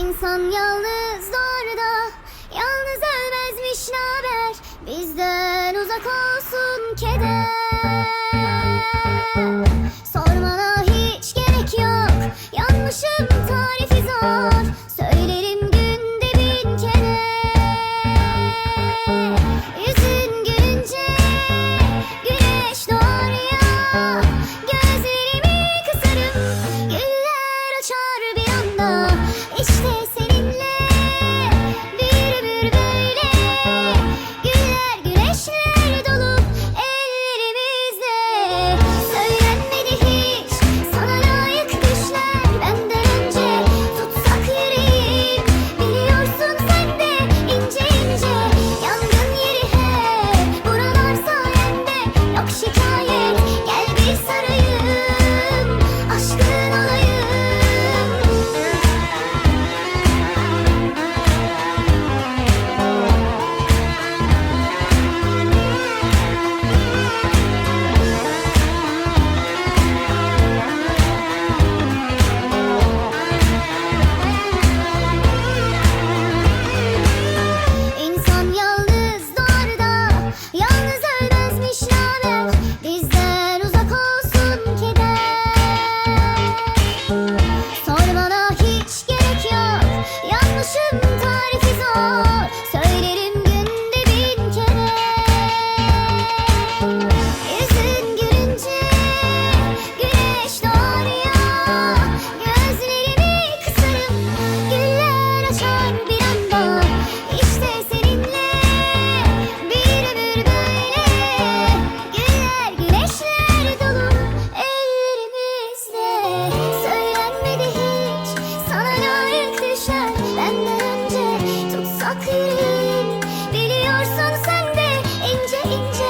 İnsan yalnız doğar da Yalnız ölmezmiş naber Bizden uzak olsun keder 是 danger